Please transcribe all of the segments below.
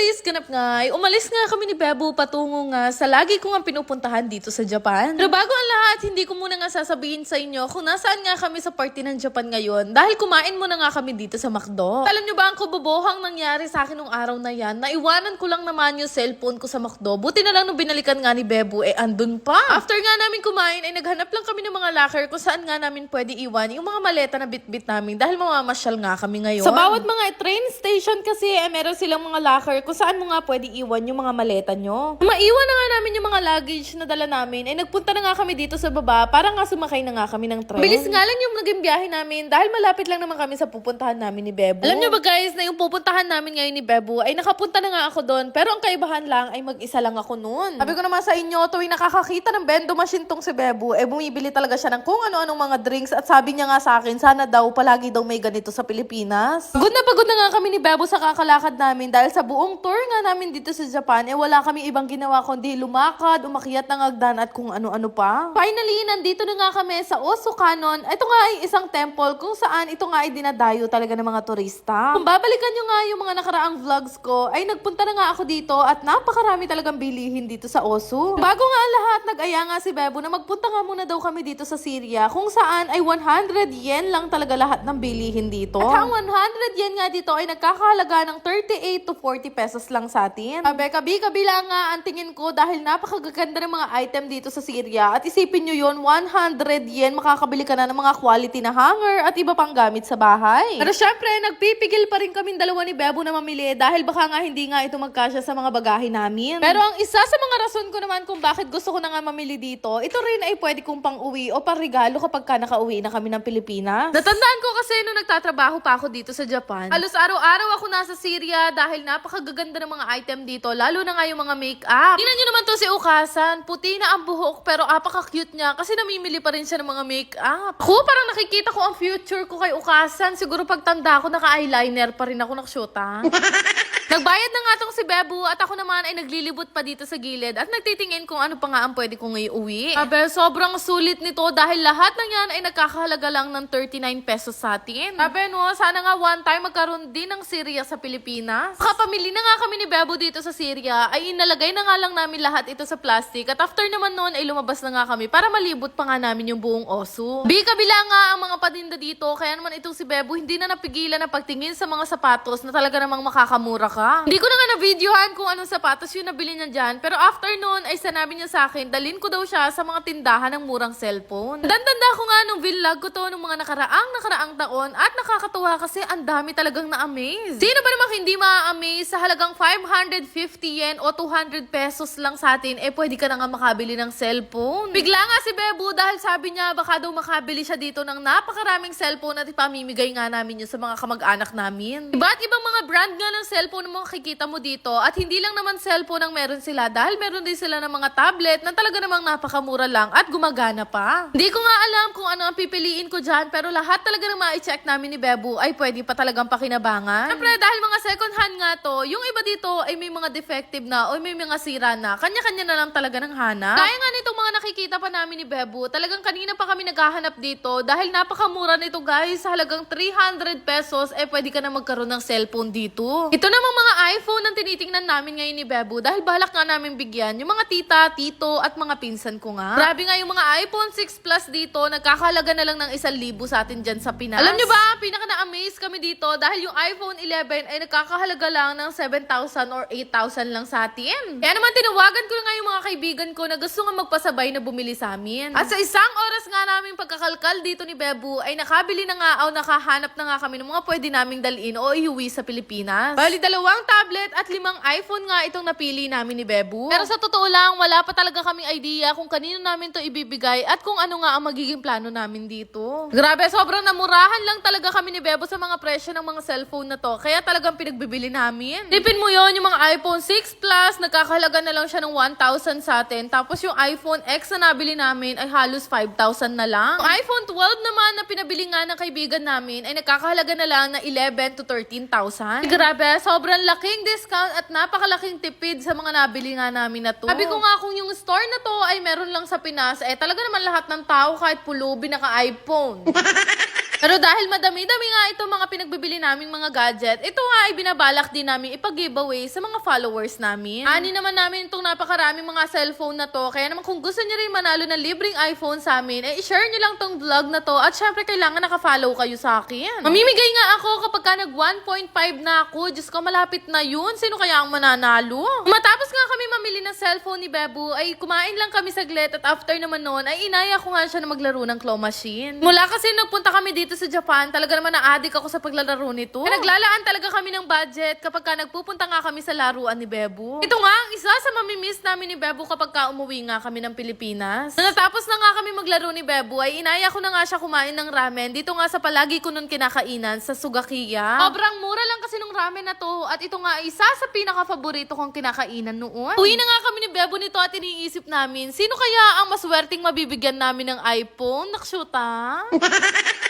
today's ganap nga, umalis nga kami ni Bebo patungo nga sa lagi ko nga pinupuntahan dito sa Japan. Pero bago ang lahat, hindi ko muna nga sasabihin sa inyo kung nasaan nga kami sa party ng Japan ngayon dahil kumain muna nga kami dito sa McDo. Alam nyo ba ang kububuhang nangyari sa akin nung araw na yan? Naiwanan ko lang naman yung cellphone ko sa McDo. Buti na lang nung binalikan nga ni Bebo, eh andun pa. After nga namin kumain, ay naghanap lang kami ng mga locker kung saan nga namin pwede iwan yung mga maleta na bit-bit namin dahil mamamasyal nga kami ngayon. Sa bawat mga train station kasi, eh, meron silang mga locker kung saan mo nga pwede iwan yung mga maleta nyo. Maiwan na nga namin yung mga luggage na dala namin, ay nagpunta na nga kami dito sa baba para nga sumakay na nga kami ng train. Bilis nga lang yung naging biyahe namin dahil malapit lang naman kami sa pupuntahan namin ni Bebo. Alam nyo ba guys, na yung pupuntahan namin ngayon ni Bebo ay nakapunta na nga ako doon pero ang kaibahan lang ay mag-isa lang ako noon. Sabi ko naman sa inyo, tuwing nakakakita ng bendo machine tong si Bebo, eh bumibili talaga siya ng kung ano-anong mga drinks at sabi niya nga sa akin, sana daw palagi daw may ganito sa Pilipinas. Pagod na pagod na nga kami ni Bebo sa kakalakad namin dahil sa buong tour nga namin dito sa Japan, eh wala kami ibang ginawa kundi lumakad, umakyat ng hagdan at kung ano-ano pa. Finally, nandito na nga kami sa Osukanon. Ito nga ay isang temple kung saan ito nga ay dinadayo talaga ng mga turista. Kung babalikan nyo nga yung mga nakaraang vlogs ko, ay nagpunta na nga ako dito at napakarami talagang bilihin dito sa Osu. Bago nga ang lahat, nag-aya nga si Bebo na magpunta nga muna daw kami dito sa Syria kung saan ay 100 yen lang talaga lahat ng bilihin dito. At ang 100 yen nga dito ay nagkakahalaga ng 38 to 40 pesos lang sa atin. Abe, kabi-kabila nga ang tingin ko dahil napakagaganda ng mga item dito sa Syria. At isipin nyo yon 100 yen, makakabili ka na ng mga quality na hanger at iba pang gamit sa bahay. Pero syempre, nagpipigil pa rin kaming dalawa ni Bebo na mamili dahil baka nga hindi nga ito magkasya sa mga bagahe namin. Pero ang isa sa mga rason ko naman kung bakit gusto ko na nga mamili dito, ito rin ay pwede kong pang-uwi o pang-regalo kapag ka nakauwi na kami ng Pilipinas. Natandaan ko kasi nung nagtatrabaho pa ako dito sa Japan, halos araw-araw ako nasa Syria dahil napakagaganda ng mga item dito, lalo na nga yung mga make-up. Tingnan nyo naman to si Ukasan, puti na ang buhok pero apaka-cute niya kasi namimili pa rin siya ng mga make-up. Ako, parang nakikita ko ang future ko kay Ukasan. Siguro pagtanda ko, naka-eyeliner pa rin ako naksyota. Nagbayad na nga tong si Bebu at ako naman ay naglilibot pa dito sa gilid at nagtitingin kung ano pa nga ang pwede kong iuwi. Sabi, sobrang sulit nito dahil lahat ng yan ay nagkakahalaga lang ng 39 pesos sa atin. Sabi, no, sana nga one time magkaroon din ng Syria sa Pilipinas. Kapamili na nga kami ni Bebu dito sa Syria ay inalagay na nga lang namin lahat ito sa plastic at after naman noon ay lumabas na nga kami para malibot pa nga namin yung buong oso. Bi kabila nga ang mga paninda dito kaya naman itong si Bebu hindi na napigilan na pagtingin sa mga sapatos na talaga namang makakamura ka. Hindi ko na nga na-videohan kung anong sapatos yung nabili niya dyan. Pero after noon ay sanabi niya sa akin, dalin ko daw siya sa mga tindahan ng murang cellphone. Dandanda ko nga nung vlog ko to nung mga nakaraang nakaraang taon at nakakatuwa kasi ang dami talagang na-amaze. Sino ba namang hindi ma-amaze sa halagang 550 yen o 200 pesos lang sa atin, eh pwede ka na nga makabili ng cellphone. Bigla nga si Bebo dahil sabi niya baka daw makabili siya dito ng napakaraming cellphone at ipamimigay nga namin yun sa mga kamag-anak namin. Iba't ibang mga brand nga ng cellphone makikita mo dito at hindi lang naman cellphone ang meron sila dahil meron din sila ng mga tablet na talaga namang napakamura lang at gumagana pa. Hindi ko nga alam kung ano ang pipiliin ko dyan pero lahat talaga ng ma-check namin ni Bebo ay pwede pa talagang pakinabangan. Siyempre dahil mga second hand nga to, yung iba dito ay may mga defective na o may mga sira na. Kanya-kanya na lang talaga ng hanap. Kaya nga nitong mga nakikita pa namin ni Bebo, talagang kanina pa kami naghahanap dito dahil napakamura nito guys. Halagang 300 pesos, eh pwede ka na magkaroon ng cellphone dito. Ito namang mga iPhone ang tinitingnan namin ngayon ni Bebo dahil balak nga namin bigyan yung mga tita, tito at mga pinsan ko nga. Grabe nga yung mga iPhone 6 Plus dito, nagkakalaga na lang ng 1,000 sa atin dyan sa Pinas. Alam nyo ba, pinaka na-amaze kami dito dahil yung iPhone 11 ay nagkakahalaga lang ng 7,000 or 8,000 lang sa atin. Kaya naman tinawagan ko na nga yung mga kaibigan ko na gusto nga magpasabay na bumili sa amin. At sa isang oras nga namin pagkakalkal dito ni Bebo ay nakabili na nga o nakahanap na nga kami ng mga pwede naming dalhin o iuwi sa Pilipinas. Bali dalawang tablet at limang iPhone nga itong napili namin ni Bebo. Pero sa totoo lang, wala pa talaga kaming idea kung kanino namin to ibibigay at kung ano nga ang magiging plano namin dito. Grabe, sobrang namurahan lang talaga kami ni Bebo sa mga presyo ng mga cellphone na to. Kaya talagang pinagbibili namin. Tipin mo yon yung mga iPhone 6 Plus, nagkakahalaga na lang siya ng 1,000 sa atin. Tapos yung iPhone X na nabili namin ay halos 5,000 na lang. Yung iPhone 12 naman na pinabili nga ng kaibigan namin ay nagkakahalaga na lang na 11 to 13,000. Grabe, sobrang laking discount at napakalaking tipid sa mga nabili nga namin na to. Sabi ko nga kung yung store na to ay meron lang sa Pinas, eh talaga naman lahat ng tao kahit pulubi naka-iPhone. Pero dahil madami-dami nga ito mga pinagbibili naming mga gadget, ito nga ay binabalak din namin ipag-giveaway sa mga followers namin. Ani naman namin itong napakaraming mga cellphone na to, kaya naman kung gusto nyo rin manalo ng libreng iPhone sa amin, eh i-share nyo lang tong vlog na to at syempre kailangan nakafollow kayo sa akin. Mamimigay nga ako kapag ka nag 1.5 na ako. Diyos ko, malapit na yun. Sino kaya ang mananalo? Matapos nga kami mamili ng cellphone ni Bebu, ay kumain lang kami saglit at after naman noon, ay inaya ko nga siya na maglaro ng claw machine. Mula kasi nagpunta kami dito sa Japan, talaga naman na-addict ako sa paglalaro nito. Kaya naglalaan talaga kami ng budget kapag ka nagpupunta nga kami sa laruan ni Bebu. Ito nga ang isa sa mamimiss namin ni Bebu kapag ka umuwi nga kami ng Pilipinas. Na natapos na nga kami maglaro ni Bebu, ay inaya ko na nga siya kumain ng ramen dito nga sa palagi ko nun kinakainan sa Sugakiya. Sobrang mura lang kasi nung ramen na to at ito nga isa sa pinaka-favorito kong kinakainan noon. Uwi na nga kami ni Bebo nito at iniisip namin, sino kaya ang maswerteng mabibigyan namin ng iPhone? Nakshuta?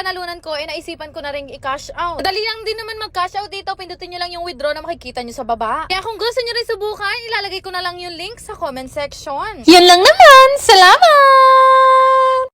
napanalunan ko, eh naisipan ko na rin i-cash out. Madali lang din naman mag-cash out dito. Pindutin nyo lang yung withdraw na makikita nyo sa baba. Kaya kung gusto nyo rin subukan, ilalagay ko na lang yung link sa comment section. Yan lang naman. Salamat